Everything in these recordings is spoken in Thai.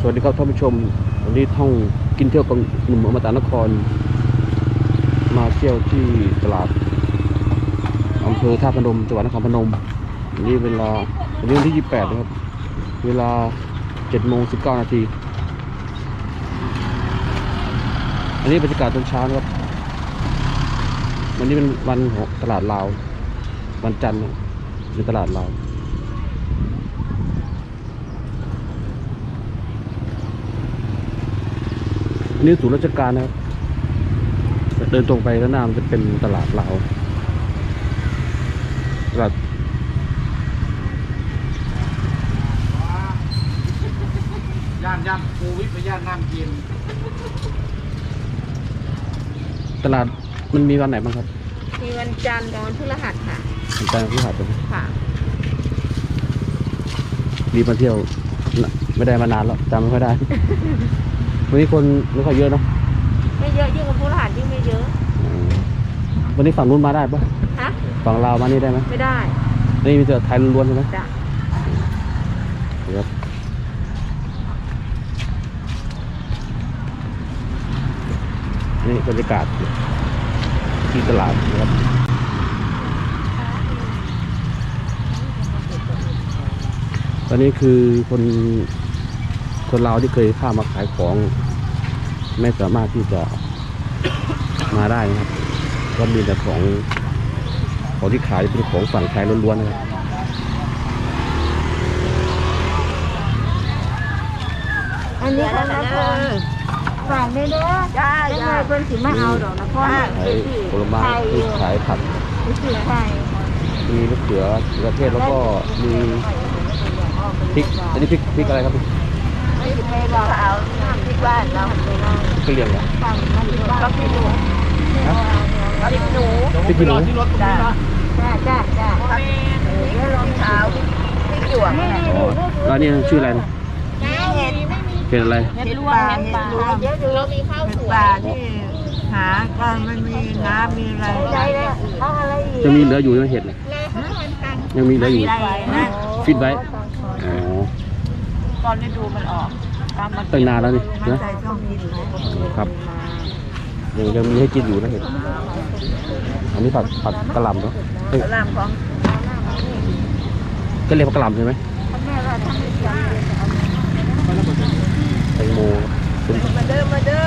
สวัสดีครับท่านผู้ชม วันนี้ท่องกินเที่ยวกับหนุ่มอมตะนคร มาเที่ยวที่ตลาดอำเภอท่าพนมจังหวัดนครพนมวันนี้เวลาวันนี้วันที่ 28 นะครับ เวลา7โมง19 นาที อันนี้บรรยากาศตอนเช้านะครับ วันนี้เป็นวันของตลาดลาว วันจันทร์นะเป็นตลาดลาว อันนี่ศูนย์ราชการนะครับ เดินตรงไปด้านหน้ามันจะเป็นตลาดลาวตลาดย่านย่านโควิดไปย่านน้ำเย็นตลาดมันมีวันไหนบ้างครับ มีวันจันทร์กับวันพฤหัสค่ะวันจันทร์ที่ผ่านไปค่ะรีบมาเที่ยวน่ะไม่ได้มานานแล้วจำไม่ค่อยได้ วันนี้คนไม่ค่อยเยอะเนาะไม่เยอะยิ่งกว่าพฤหัสยิ่งไม่เยอะ อืมวันนี้ฝั่งนู้นมาได้ปะฮะ ฝั่งลาวมานี่ได้ไหมไม่ได้นี่มีแต่ไทยล้วนๆใช่ไหมจ้ะครับนี่บรรยากาศที่ตลาดนะครับตอนนี้คือคน คนลาวที่เคยข้ามมาขายของ ไม่สามารถที่จะมาได้นะครับก็มีแต่ของของที่ขายเป็นของฝั่งไทยล้วนๆนะครับอันนี้ของนครฝากได้เด้อจ้าจ้าเพิ่นสิมาเอาดอกนครขายผลไม้ที่ขายผักนี่คือไทยมีมะเขือประเทศแล้วก็มีพริก อันนี้พริกพริกอะไรครับ พริกไม่สิไปบอกเอาน้ำที่บ้านเราไปลองกะเหรี่ยงเหรอฟังมันที่บ้านก็พี่หนูฮะก็พี่หนูพริกขี้หนูที่รถตรงนี้นะจ้าจ้าจ้าเดี๋ยวรองเท้าพี่หยวกนี่นี่อ๋อแล้วอันนี่ชื่ออะไรนะนี่เห็ดเห็ดอะไรเห็ดรวมเห็ดปลาเดี๋ยวดูเรามีข้าวสวยปลาที่หาก็ไม่มีน้ำมีอะไรได้แล้วเอาอะไรอีกจะมีเหลืออยู่ไหมเห็ดเนี่ยยังมีเหลืออยู่อะไรนะฟิตไว้อ๋อ ตอนนี้ดูมันออกตามมาตั้งนานแล้วนี่มันนะใจต้องกินไหมครับยังยังมีให้กินอยู่นะเห็ดอันนี้ผัดผัดกะหล่ำเนาะเอ้ยลามของก็เรียกว่ากะหล่ำใช่ไหมแม่ว่าทำให้จำเลยแตงโมเป็นมาเด้อมาเด้อ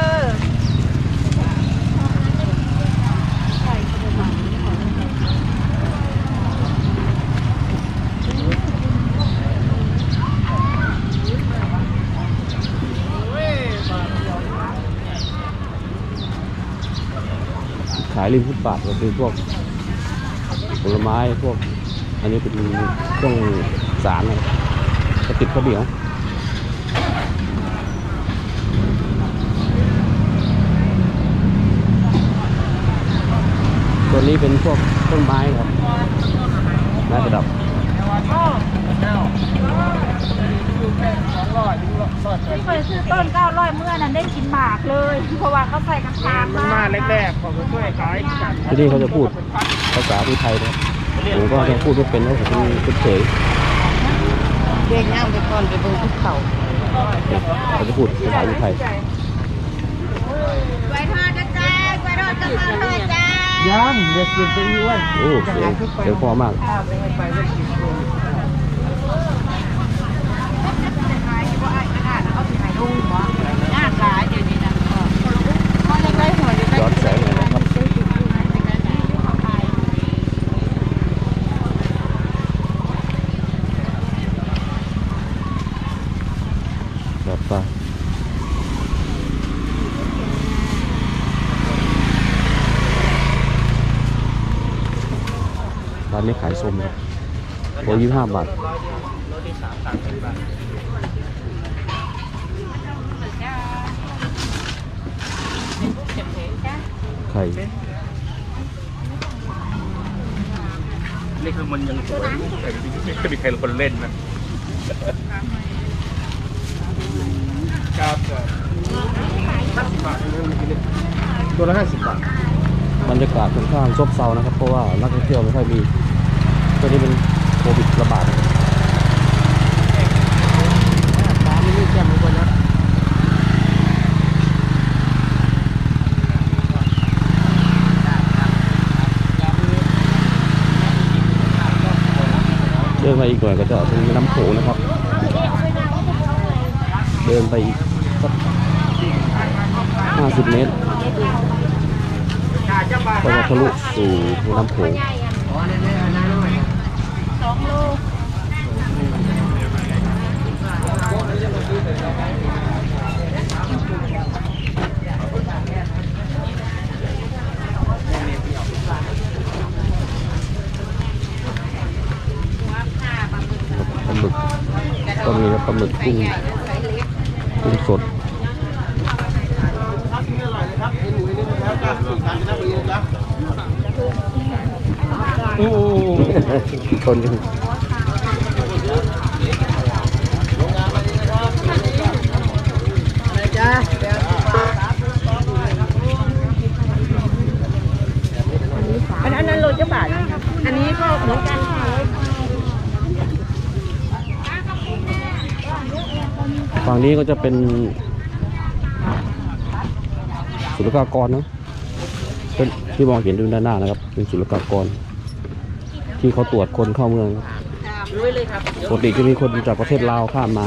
ายริมฟุตบาทก็คือพวกผลไม้พวก อันนี้เป็นเครื่องสารนะกระติบข้าเหนียวตัวนี้เป็นพวกต้นไม้ครับไม้ประดับ ที่เคยซื้อต้นเก้าร้อยเมื่อนั้นได้กินหมากเลย เพราะว่าเขาใส่กันตามมันมาแรกๆผมก็ช่วยขายกันที่นี่เขาจะพูดภาษาที่ไทยนะครับผมก็ยังพูดไม่เป็นแล้วผมเป็นเฉยเด็กย่างไปก่อนไปเบิ่งภูเขาๆเขาจะพูดภาษาที่ไทยไว้ทอดจ้าจ้าไว้ทอดจ้าทอดจ้ายังเด็กกินเป็นอ้วนโอ้เสีย งเสียงพอมากไปก็กินคนย้อนแสงหน่อยนะครับครับไปร้านนี้ขายส้มครับโลยี่ห้าบาท ไข่นี่คือมันยังสวยแต่ไม่มีใครคนเล่นนะครับตัวละห้าสิบบาทบรรยากาศค่อนข้างซบเซานะครับ เพราะว่านักท่องเที่ยวไม่ค่อยมีตัวนี้เป็นโควิดระบาด ร้านนี้แจ่มเลยนะ ไปอีกหน่อยก็จะถึงน้ำโขงนะครับ เดินไปอีกสักห้าสิบเมตรก็จะทะลุสู่น้ำโขงสองลูกลาหมึก ก็มีปลาหมึกกุ้งกุ้งสดคนยังอันอันนั้นโลจะบาท อันนี้ก็เหมือนกันค่ะ ฝั่งนี้ก็จะเป็นศุลกากรนะเป็นที่มองเห็นดูด้านหน้านะครับ เป็นศุลกากร ที่เขาตรวจคนเข้าเมืองปกติจะมีคนจากประเทศลาวข้ามมา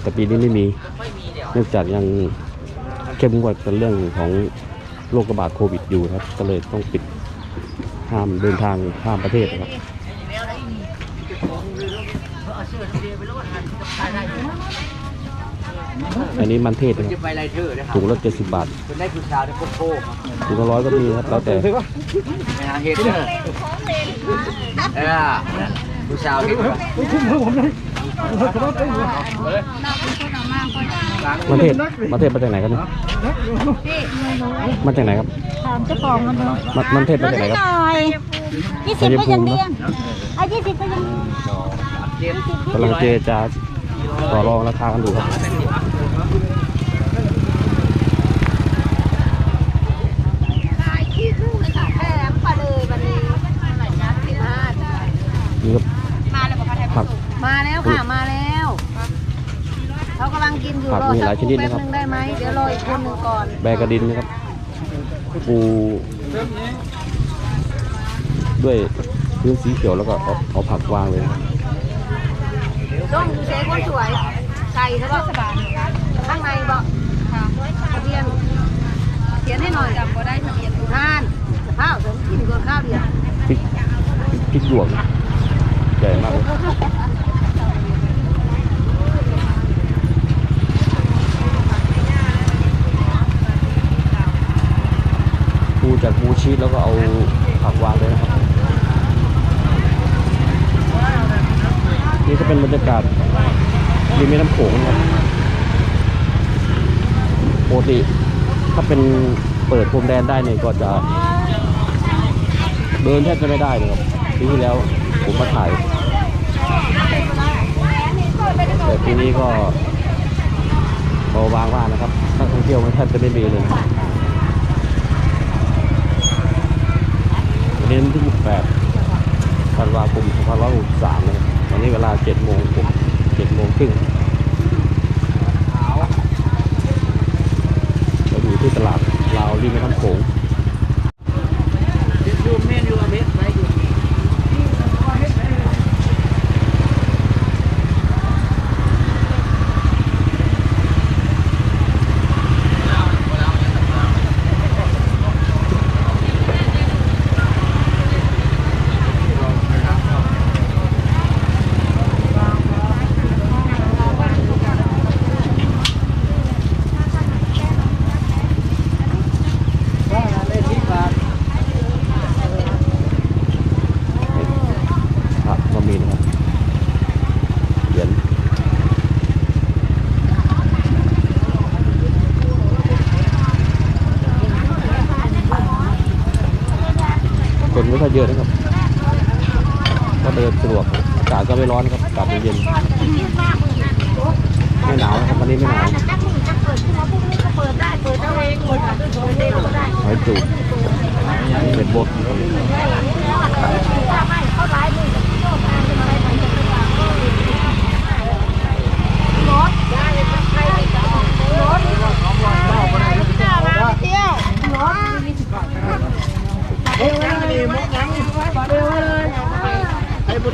แต่ปีนี้ไม่มีเนื่องจากยังเข้มงวดกันเรื่องของโรคระบาดโควิดอยู่ครับ ก็เลยต้องปิดห้ามเดินทางข้ามประเทศนะครับ อันนี้มันเทศนะครับ จะไปไรเธอนะครับถุงละเจ็ดสิบบาทเป็นได้คุณสาวในโคโค่ถุงละร้อยก็มีครับ แล้วแต่ไปหาเห็ดเนอะเออคุณสาวเห็ดปะมันเทศมันเทศมาจากไหนครับเนี่ยมาจากไหนครับถามเจ้าของมันเนาะมันมันเทศมาจากไหนครับหน่อยยี่สิบก็ยังเลี้ยงอะยี่สิบก็ยังกำลังเจรจาต่อรองราคากันอยู่ครับ ขี้คู่เลยค่ะแถมปลาเลยวันนี้อะไรนะสิบห้า นี่ครับมาแล้วบอกค่ะผัก มาแล้วค่ะ มาแล้วเขากำลังกินอยู่ผักรอมีสัหลายกชคนิรู่ดแป๊บนะครับนึงได้ไหมเดี๋ยวรออีกคนหนึ่งก่อนแบกระดินนะครับปูด้วยพื้นสีเขียวแล้วก็เอาเอาผักวางเลยนะครับส้มดูเซ็คนสวยไก่เขาบอกข้างในบอกทะเบียนเขียนให้หน่อยจำก็ได้ทะเบียนทานข้าวถึงกินก่อนข้าวเดียวพริกพริกหยวก ใหญ่มากปูจากปูชีสแล้วก็เอาผักวางเลยนะครับ นี่ก็เป็นบรรยากาศริมแม่น้ำโขงนะครับปกติถ้าเป็นเปิดพรมแดนได้เนี่ยก็จะเดินแทบจะไม่ได้เลยครับปีที่แล้วผมมาถ่าย แต่ปีนี้ก็เบาบางมากนะครับนักท่องเที่ยวมันแทบจะไม่มีเลยนะครับวันนี้นที่ 28ธันวาคม2563นะครับวันนี้เวลา7โมงผม7โมงครึ่งเราอยู่ที่ตลาดลาวริมแม่น้ำโขง ดูเมนูเม็ดไปอยู่ พระก็มีนะครับเหรียญคนไม่ค่อยเยอะนะครับ ก็เดินสะดวกอากาศก็ไม่ร้อน นะครับอากาศเย็นๆไม่หนาวนะครับวันนี้ไม่หนาว จักนี่จะเปิดขึ้นมาพรุ่งนี้ก็เปิดได้เปิดเอาเองเปิดได้เปิดได้ก็ได้ หอยจูบเห็ดบด ถ้าไม่เขาหลายมือจะโยกมาเป็นอะไรไปจะเป็นอย่างรถได้เลยใครจะออกรถเที่ยวมาเที่ยวรถ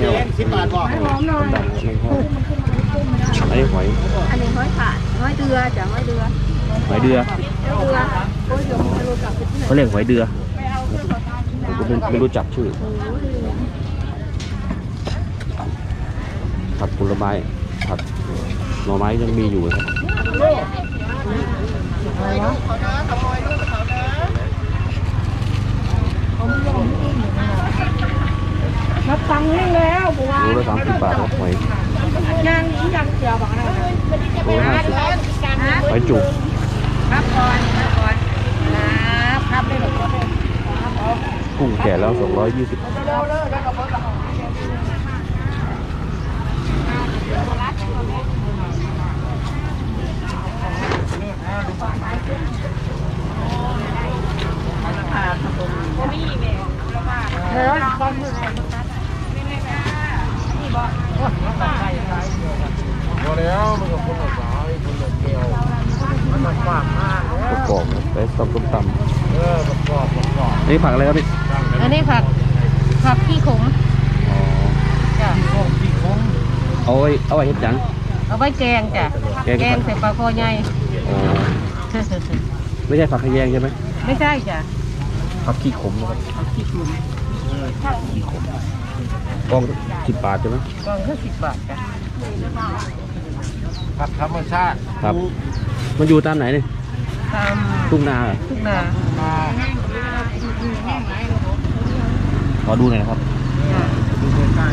เร็วเลยเร็วเลยไอ้บุญแดงสิบบาทบอกหอมหน่อยอันนี้หอย อันนี้ห้อยขาดห้อยเดือจ้ะห้อยเดือหอยเดือเดือโอ้ยเดี๋ยวมันจะรู้จักเป็นที่ไหนเขาเรียกหอยเดือผมก็ไม่ไม่รู้จักชื่อผัดผลไม้ผัดหน่อไม้ยังมีอยู่ครับ นับตังค์ให้แล้วบัวโลละสามสิบบาทครับหอยย่างนี้ยังเสียบอกอะไรโลละห้าสิบหอยจุกครับก่อนครับก่อนครับครับได้หรอกุ้งแก่แล้วสองร้อยยี่สิบแล้วตอน พอแล้วมันก็คนละสายคนละเกี่ยวมันมาฝากมากประกอบนะไปต้มต้มตเออประกอบประกอบำนี่ผักอะไรครับพี่อันนี้ผักผักขี้ขมอ๋อจ้ะที่คงเอาไว้เอาไว้เห็ดหยัง เอาไว้แกงจ้ะแกง แกงใส่ปลาคอใหญ่ อ๋อไม่ใช่ผักขะแยงใช่ไหมไม่ใช่จ้ะผักขี้ขมนะครับขี้ขม กองสิบบาทใช่ไหม กล่องแค่สิบบาทจ้ะผักธรรมชาติครับมันอยู่ตามไหนเนี่ยตามทุ่งนาเหรอทุ่งนามาขอดูหน่อยนะครับ จ้ะดูใกล้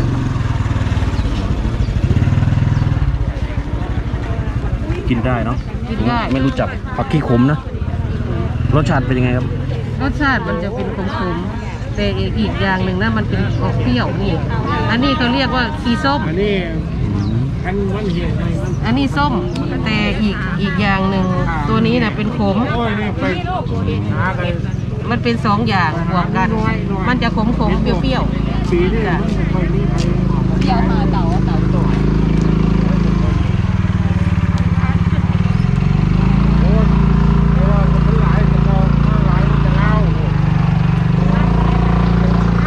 กินได้เนาะกินได้ไม่รู้จักผักขี้ขมนะ รสชาติเป็นยังไงครับ รสชาติมันจะเป็นขมๆ แต่อีกอย่างหนึ่งนะมันเป็นออกเปรี้ยวนี่ อันนี้เขาเรียกว่าขีส้ม อันนี้ขันมันเหี่ยวมันอันนี้ส้มแต่อีกอีกอย่างหนึ่งตัวนี้นะเป็นขม โอ้ยนี่ไปหากันมันเป็นสองอย่างบวกกัน มันจะขมขมๆเปรี้ยวปีนี้มันไม่ค่อยมีใครๆเปรี้ยวมาเต่าเต่าโต โอ้ยเพราะว่ามันหลายกระบอกมาหลายมันจะเล่า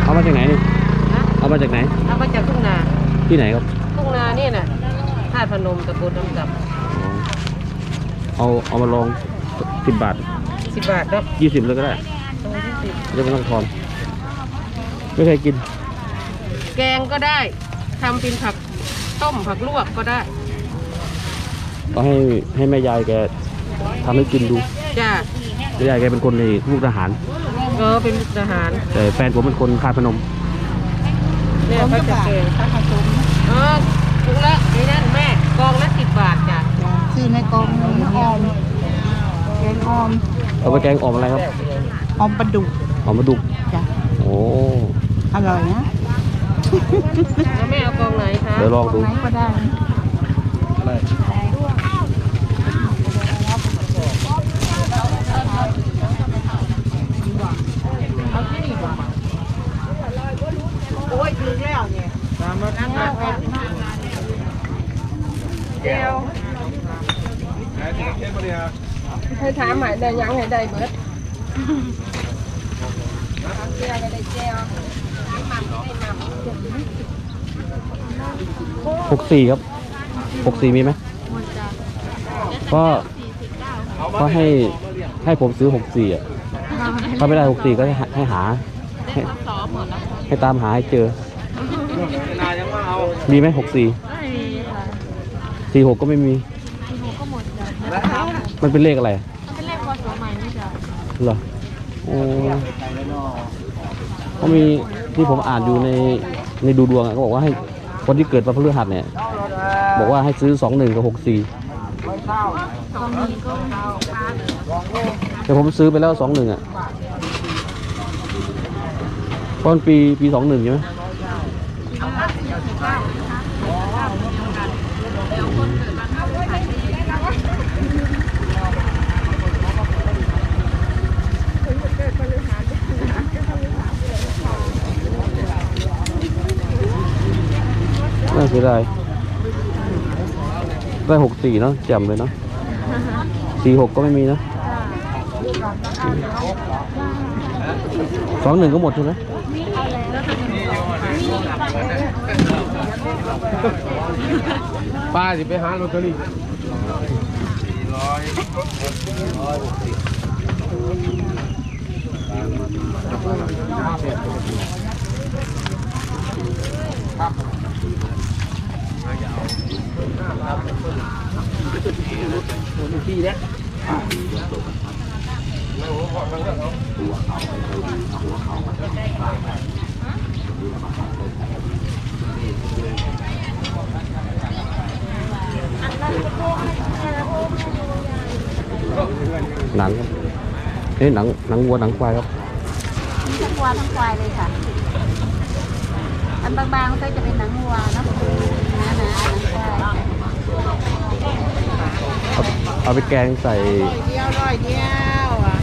เอามาจากไหนนี่ เอามาจากไหน เอามาจากทุ่งนา ที่ไหนครับทุ่งนานี่น่ะธาตุพนมตะกูลน้ำจับอ๋อเอาเอามาลองสิบบาทสิบบาทเนาะยี่สิบเลยก็ได้ตรงที่สิบไม่ต้องทอนไม่เคยกิน แกงก็ได้ทำเป็นผักต้มผักลวกก็ได้ ก็ให้ให้แม่ยายแกทำให้กินดูจ้าแม่ยายแกเป็นคนในลูกทหารก็เป็นทหาร แต่แฟนผมเป็นคนคาดพนมเนี่ยเขาจะแกง เออถุงละไอ้นั่นแม่กองละสิบบาทจ้ะซื้อในกองออมแกงออมเอาไปแกงออมอะไรครับออมปลาดุกออมมาดุกจ้ะโอ้อร่อยนะแล้วแม่เอากองไหนคะเดี๋ยวลองดูไหนก็ได้โอ้ยถึงแล้วเนี่ย ตามมาทางไหนเดียวให้ถามใหม่ได้ยังให้ได้เบิดเจียวก็ได้เจียวหกสี่ครับหกสี่มีไหมก็ก็ให้ให้ผมซื้อหกสี่อะถ้าไม่ได้หกสี่ก็ให้หา ให้ตามหาให้เจอ นายยังมาเอามีไหมหกสี่สี่หกก็ไม่มีมันเป็นเลขอะไรเป็นเลขพศใหม่นี่จ้ะเหรอโอ้เขามีที่ผมอ่านอยู่ในในดูดวงอะเขาบอกว่าให้คนที่เกิดวันพฤหัสเนี่ย บอกว่าให้ซื้อสองหนึ่งกับหกสี่แต่ผมซื้อไปแล้วสองหนึ่งอะเพราะมันปีปีสองหนึ่งใช่ไหม เสียดายได้หกสี่เนาะจำเลยเนาะสี่หกก็ไม่มีนะสองหนึ่งก็หมดใช่ไหมป้าสิไปหาลอตเตอรี่ครับ นี่หนังหนังวัวหนังควายครับทั้งวัวทั้งควาย เลยค่ะอันบางๆก็จะเป็นหนังวัวนะนะนะหนังควายเอาเอาไปแกงใส่เดียวร้อยเดียวอะ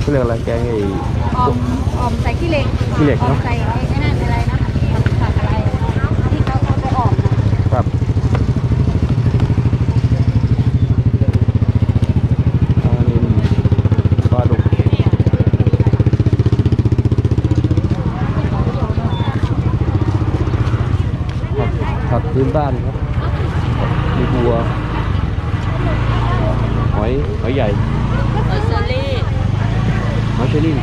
เขาเรียกอะไรแกงไอ้ ออมออมใส่ขี้เหล็กขี้เหล็กออเนมอะ ใส่ไอ้นั่นอะไรนะผักอะไรที่เขาเอาไปออมนะครับ อันนี้ปลาดุกผักผัก พื้นบ้านครับ มีบัว หอย หอยใหญ่เออเซอรี่หอยเชอรี่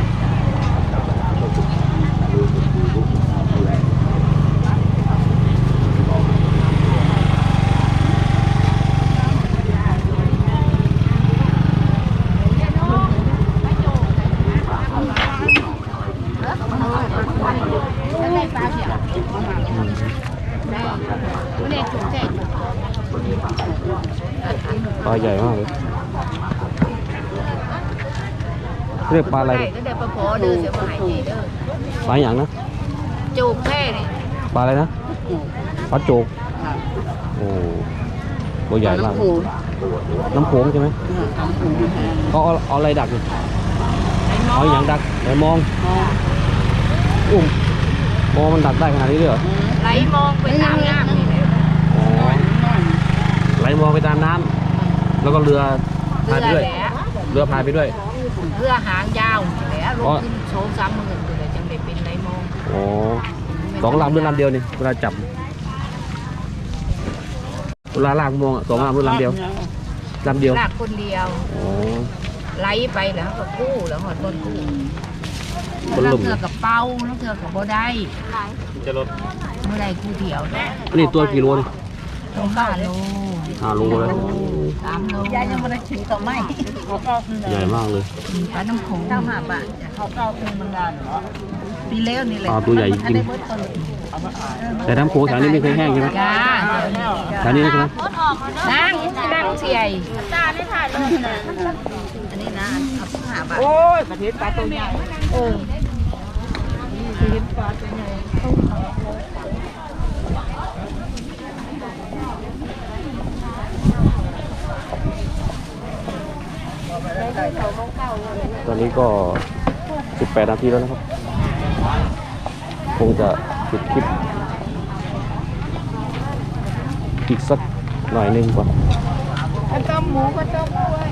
แล้วได้ปลาเขียวไม่ได้ถุงแจก ปลาใหญ่มากเลย เรียกปลาอะไรได้เนี่ยก็ได้ปลาโพเด้อเสียมาหายใจเด้อปลาอย่างนะ จูบแค่นี่ปลาอะไรนะ ปลาโจก โอ้ตัวใหญ่มาก น้ำโขงใช่ไหมเขาเอาเอาอะไรดักเนี่ยเอาอย่างดักไหนมองอุ้มมองมันดักได้ขนาดนี้เลยเหรอไหลมองไปตามน้ำนี่แหละอ๋อไหลมองไปตามน้ำแล้วก็เรือพายไปด้วย เรือแหละเรือพายไปด้วย เพื่อหางยาวนี่แหละลอ๋งอขึ้นโชว์สามหมื่นเลยจังได้เป็นไหลมองอ๋อสองลำหรือลำเดียวนี่เวลาจับเวลาลากมองอะสองลำหรือลำเดียวลำเดียวลากคนเดียวอ๋อไหลไปแล้วก็กู้แล้วหอดบนกู้บนหลุแล้วมเถื่อกับเป้าแล้วเถื่อกับบ่ได้จะลดเมื่อไรกู้เดียวเนาะอันนี้ตัวกี่โลนี่ลงห้าโลห้าโลแล้ว สามโลยายยังไม่ได้ถึงต่อไม่เขาก็คือใหญ่มากเลย ปลาน้ำโขงเก้าห้าบาทจ้ะเขาก็คือมันนานเหรอปีแล้วนี่แหละปลาตัวใหญ่จริงแต่น้ำโขงแถวนี้ไม่เคยแห้งใช่ไหมจ้าแถวนี้ใช่ไหมนั่งนั่งเสียยตาได้ถ่ายเลยอันนี้นะเอาห้าบาทโอ้ยประเทศปลาตัวใหญ่เออประเทศปลาตัวใหญ่ ตอนนี้ก็ 18 นาทีแล้วนะครับ คงจะปิดคลิป อีกสักหน่อยนึงก่อนข้าวต้มหมูข้าวต้มกล้วย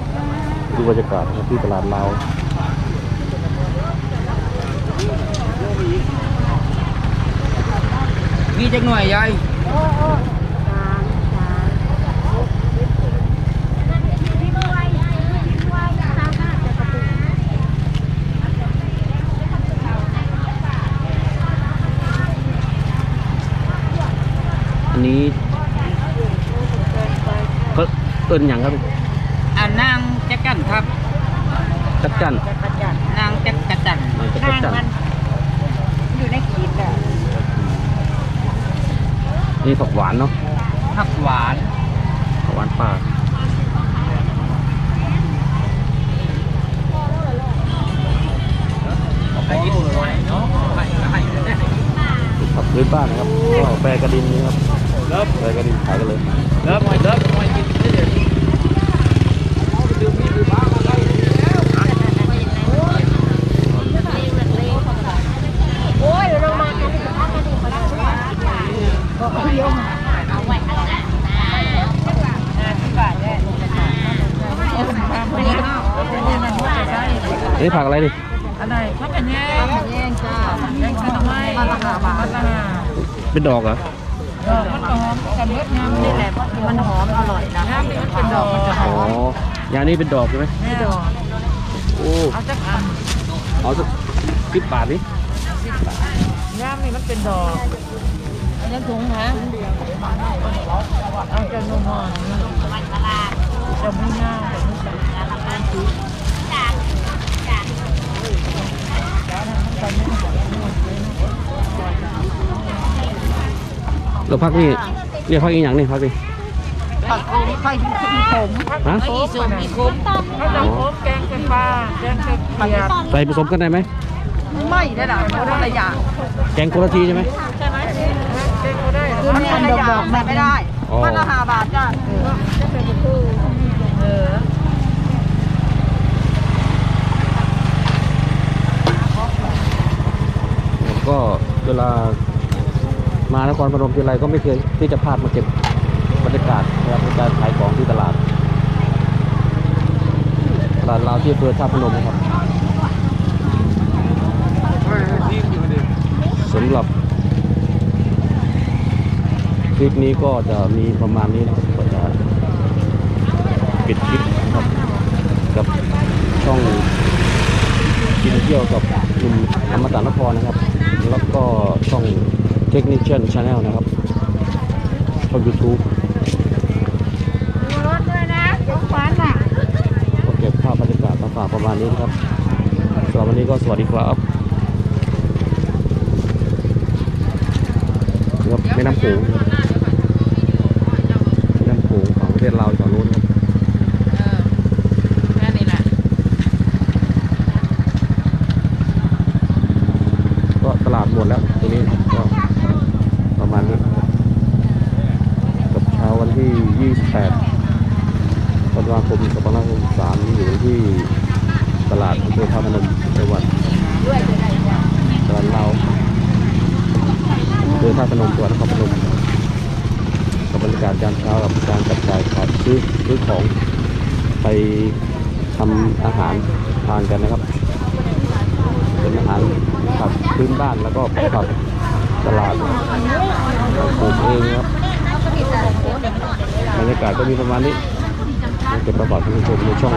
ดูบรรยากาศที่ตลาดลาวกี่จักหน่วยยาย อันนี้ก็เอินอย่างครับอ่านางจักกันครับจักจันนางจักกะจันอ่าจักจันอยู่ในขีดอะนี่ผักหวานเนาะผักหวานผักหวานป่าผักพื้นบ้านนะครับก็แปรกระดินนี่ครับแปรกระดินขายกันเลยเริ่มเริ่มกินเรื่อยโอ้ยเรามากัน นี่ผักอะไรดิอะไรพักกันแย่แย่งจ้าแย่งกันทำไมพักกันหาบาทพักกันหาเป็นดอกเหรอ ดอกมันก็หอมกันเบิดงามนี่แหละมันหอมอร่อยนะงามนี่มันเป็นดอกมันจะหอ๋ออมยานี้เป็นดอกใช่ไหมนี่ดอกโอ้เอาจักอันเอาสักสิบบาทนี่งามนี่มันเป็นดอกอันนี้ถุงฮะเอาจะนุ่มอ่อนจะไม่ง่ายจะไม่สั่ง เราพักนี่เรียกพักอีกอย่างนี่พักนี่ผักโขมไข่ผมฮะอีส่วนมีคุ้มเขาจะโค้มแกงเป็นปลาแกงเป็นเขียดใส่ผสมกันได้ไหมไม่ได้หรอกคนละอย่างแกงคนละทีใช่ไหมแกงก็ได้คือมันคนละอย่างแบบไม่ได้อ๋อมันละห้าบาทจ้ะเออผมก็เวลา มานครพนมทีไรก็ไม่เคยที่จะพลาดมาเก็บบรรยากาศนะครับในการขายของที่ตลาด ตลาดลาวที่อำเภอท่าพนมนครับสำหรับคลิปนี้ก็จะมีประมาณนี้นะครับก็จะปิดคลิปนะครับกับช่องกินเที่ยวกับหนุ่มอมตะนครนะครับ แล้วก็ช่อง Technician Channel นะครับช่อง YouTube ดูรถด้วยนะยกฟันอะก็เก็บภาพบรรยากาศมาฝากประมาณนี้นะครับสำหรับวันนี้ก็สวัสดีครับครับแม่น้ำโขงแม่น้ำโขงของประเทศลาวฝั่งนู้นครับ เออแค่นี้แหละ ก็ตลาดหมดแล้วตรงนี้ก็ประมาณนี้กับเช้าวันที่ 28ธัน วาคม2563นี้อยู่ที่ตลาดอำเภอท่าพนมจังหวัดตลาดเราอำเภอท่าพนมจังหวัดนครพนมกับบรรยากาศยามเช้ากับการจับจ่ายขายซื้อซื้อของไปทำอาหารทานกันนะครับ เป็นอาหารผักพื้นบ้านแล้วก็ผักตลาดปลูกเองครับบรรยากาศก็มีประมาณนี้ เป็นประกอบที่ผู้ชมในช่อง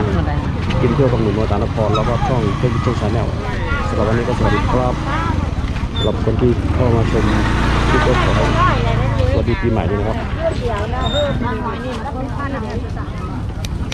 กินเที่ยวกับหนุ่มโมตานครแล้วก็ช่องเพื่อนช่องชาแนลสำหรับวันนี้ก็สวัสดีครับสำหรับคนที่เข้ามาชมคลิปก็ขอสวัสดีปีใหม่ด้วยนะครับ